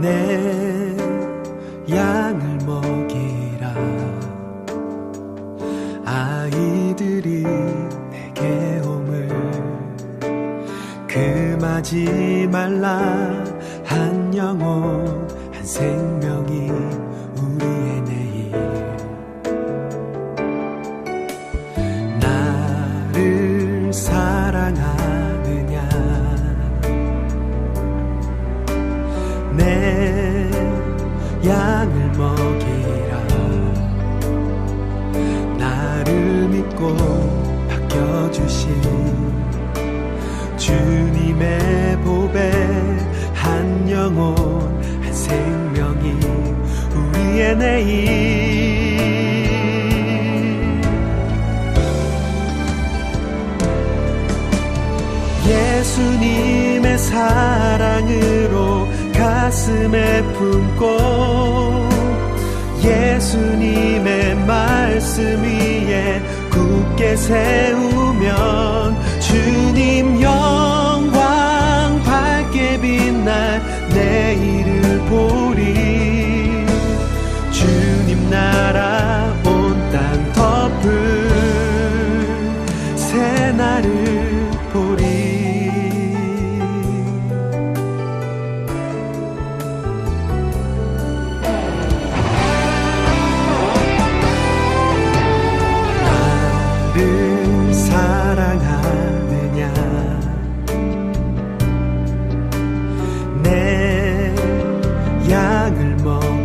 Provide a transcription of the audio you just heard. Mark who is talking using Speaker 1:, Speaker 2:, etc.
Speaker 1: 내 양을 먹이라. 아이들이 내게 오물 금하지 말라. 한 영혼 한 생명. 양을 먹이라. 나를 믿고 맡겨주신 주님의 보배 한 영혼 한 생명이 우리의 내일. 예수님의 사랑으로 가슴에 품고 예수님의 말씀 위에 굳게 세우면 주님 영광 밝게 빛날 내일을 보리. 주님 나라 온 땅 덮을 새날을 세상을 멈